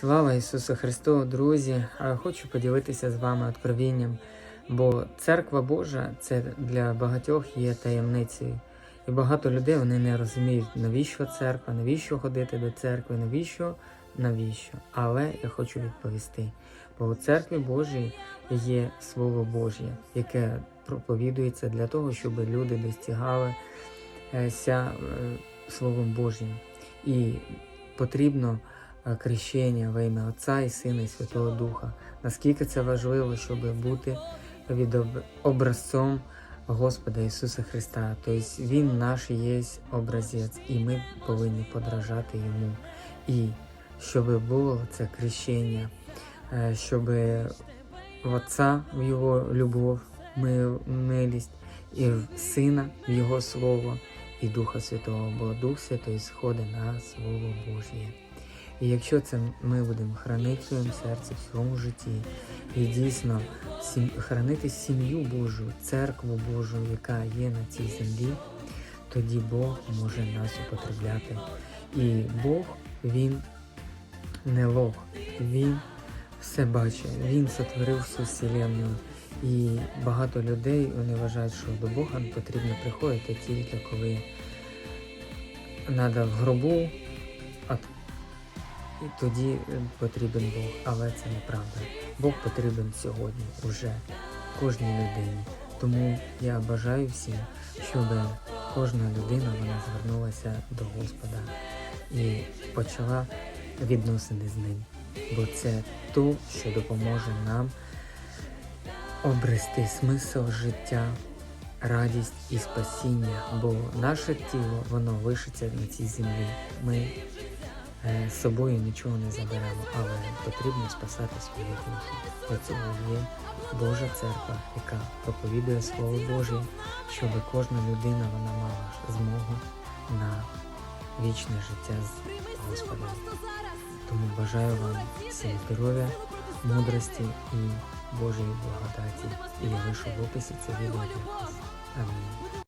Слава Ісусу Христу, друзі! Хочу поділитися з вами откровінням, бо церква Божа це для багатьох є таємницею. І багато людей вони не розуміють, навіщо церква, навіщо ходити до церкви, навіщо, навіщо. Але я хочу відповісти, бо у церкві Божій є Слово Божє, яке проповідується для того, щоб люди достигали е, е, Словом Божим. І потрібно крещення во ім'я Отця і Сина і Святого Духа. Наскільки це важливо, щоб бути відоб- образцом Господа Ісуса Христа. Тобто Він наш є образець, і ми повинні подражати Йому. І щоб було це крещення, е, щоб в Отця в Його любов, ми- милість, і в Сина в Його Слово, і Духа Святого, бо Дух Святий сходить на Слово Божє. І якщо це ми будемо хранити в своєму серці, в своєму житті, і дійсно сім... хранити сім'ю Божу, церкву Божу, яка є на цій землі, тоді Бог може нас употребляти. І Бог, Він не лох, Він все бачить, Він сотворив всю вселенну. І багато людей вони вважають, що до Бога потрібно приходити тільки коли треба в гробу, і тоді е, потрібен Бог. Але це неправда. Бог потрібен сьогодні, уже кожній людині. Тому я бажаю всім, щоб кожна людина вона звернулася до Господа і почала відносини з ним. Бо це то, що допоможе нам обрести смисл життя, радість і спасіння, бо наше тіло воно лишиться на цій землі. Ми з собою нічого не заберемо, але потрібно спасати свою душу. Для цього є Божа церква, яка проповідує Слово Боже, щоб кожна людина вона мала змогу на вічне життя з Господом. Тому бажаю вам всім здоров'я, мудрості і Божої благодаті. І я лишу в описі це відео для вас. Амінь.